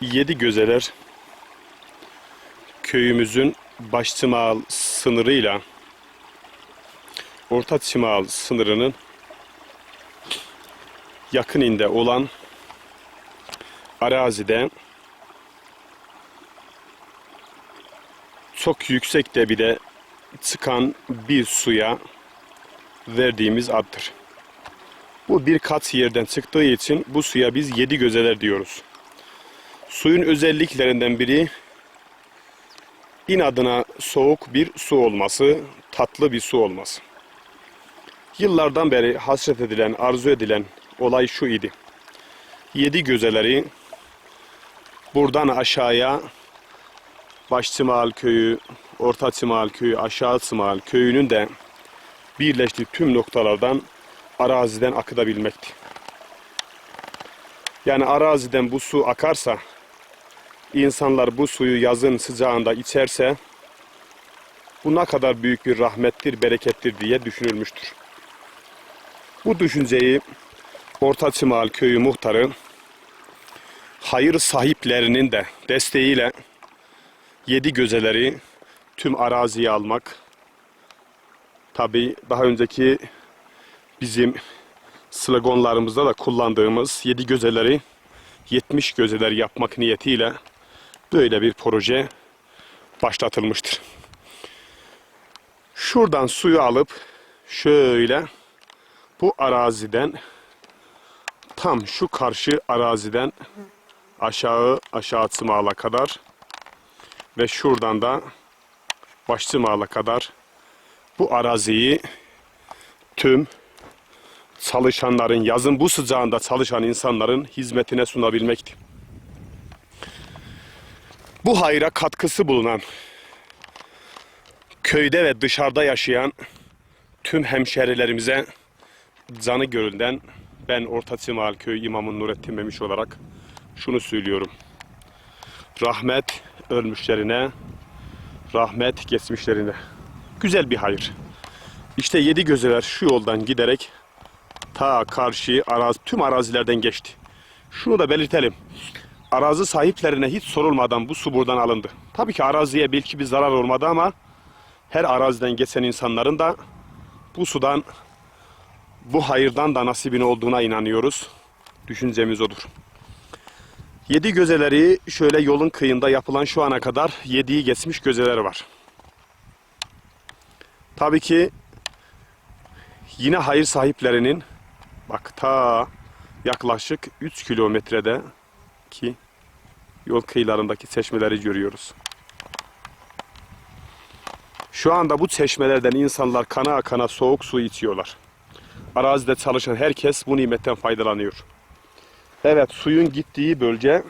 Yedi Gözeler köyümüzün Başçımal sınırıyla Orta Çimal sınırının yakınında olan arazide çok yüksek debide çıkan bir suya verdiğimiz addır. Bu birkaç yerden çıktığı için bu suya biz yedi gözeler diyoruz. Suyun özelliklerinden biri inadına soğuk bir su olması, tatlı bir su olması. Yıllardan beri hasret edilen, arzu edilen olay şu idi. Yedi gözeleri buradan aşağıya Başçımal köyü, Orta Çımal köyü, Aşağı Çımal köyünün de birleştiği tüm noktalardan araziden akıtabilmekti. Yani araziden bu su akarsa, insanlar bu suyu yazın sıcağında içerse, bu ne kadar büyük bir rahmettir, berekettir diye düşünülmüştür. Bu düşünceyi Orta Çımal köyü muhtarı, hayır sahiplerinin de desteğiyle yedi gözeleri tüm araziye almak, tabi daha önceki bizim sloganlarımızda da kullandığımız yedi gözeleri 70 gözeler yapmak niyetiyle böyle bir proje başlatılmıştır. Şuradan suyu alıp şöyle bu araziden tam şu karşı araziden aşağı aşağı Çımağla kadar ve şuradan da Başçımağla kadar bu araziyi tüm çalışanların, yazın bu sıcağında çalışan insanların hizmetine sunabilmekti. Bu hayra katkısı bulunan, köyde ve dışarıda yaşayan tüm hemşerilerimize canı gönülden ben Orta Çımal Köy İmamı Nurettin Memiş olarak şunu söylüyorum. Rahmet ölmüşlerine, rahmet geçmişlerine. Güzel bir hayır. İşte yedi gözeler şu yoldan giderek ta karşı arazi, tüm arazilerden geçti. Şunu da belirtelim. Arazi sahiplerine hiç sorulmadan bu su buradan alındı. Tabii ki araziye belki bir zarar olmadı ama her araziden geçen insanların da bu sudan, bu hayırdan da nasibini olduğuna inanıyoruz. Düşüncemiz odur. Yedi gözeleri şöyle yolun kıyında yapılan şu ana kadar yediği geçmiş gözeler var. Tabii ki yine hayır sahiplerinin bak ta yaklaşık 3 kilometrede ki yol kıyılarındaki çeşmeleri görüyoruz. Şu anda bu çeşmelerden insanlar kana kana soğuk su içiyorlar. Arazide çalışan herkes bu nimetten faydalanıyor. Evet suyun gittiği bölge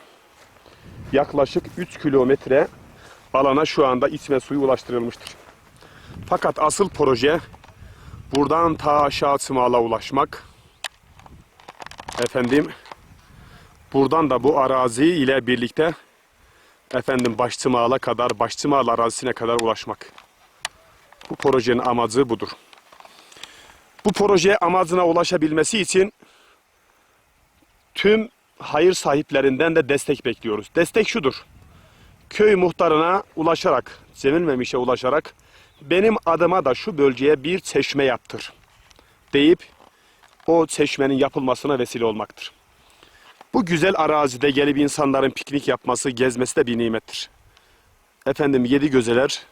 yaklaşık 3 kilometre alana şu anda içme suyu ulaştırılmıştır. Fakat asıl proje buradan ta aşağı Çımağla ulaşmak. Efendim buradan da bu arazi ile birlikte efendim Başçımağla kadar Başçımağla arazisine kadar ulaşmak. Bu projenin amacı budur. Bu proje amacına ulaşabilmesi için tüm hayır sahiplerinden de destek bekliyoruz. Destek şudur. Köy muhtarına ulaşarak, Cemil Memiş'e ulaşarak benim adıma da şu bölgeye bir çeşme yaptır deyip o çeşmenin yapılmasına vesile olmaktır. Bu güzel arazide gelip insanların piknik yapması, gezmesi de bir nimettir. Efendim yedi gözeler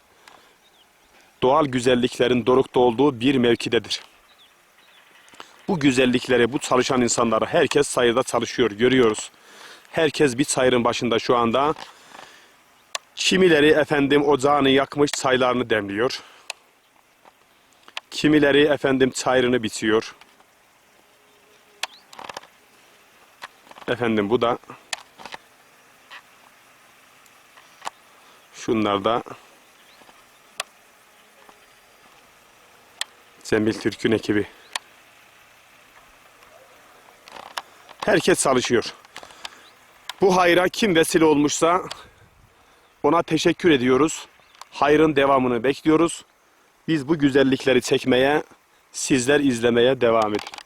doğal güzelliklerin dorukta olduğu bir mevkidedir. Bu güzellikleri, bu çalışan insanları herkes sayıda çalışıyor, görüyoruz. Herkes bir çayırın başında şu anda. Kimileri efendim ocağını yakmış çaylarını demliyor. Kimileri efendim çayırını bitiyor. Efendim bu da şunlar da Cemil Türk'ün ekibi. Herkes çalışıyor. Bu hayra kim vesile olmuşsa ona teşekkür ediyoruz. Hayrın devamını bekliyoruz. Biz bu güzellikleri çekmeye, sizler izlemeye devam edin.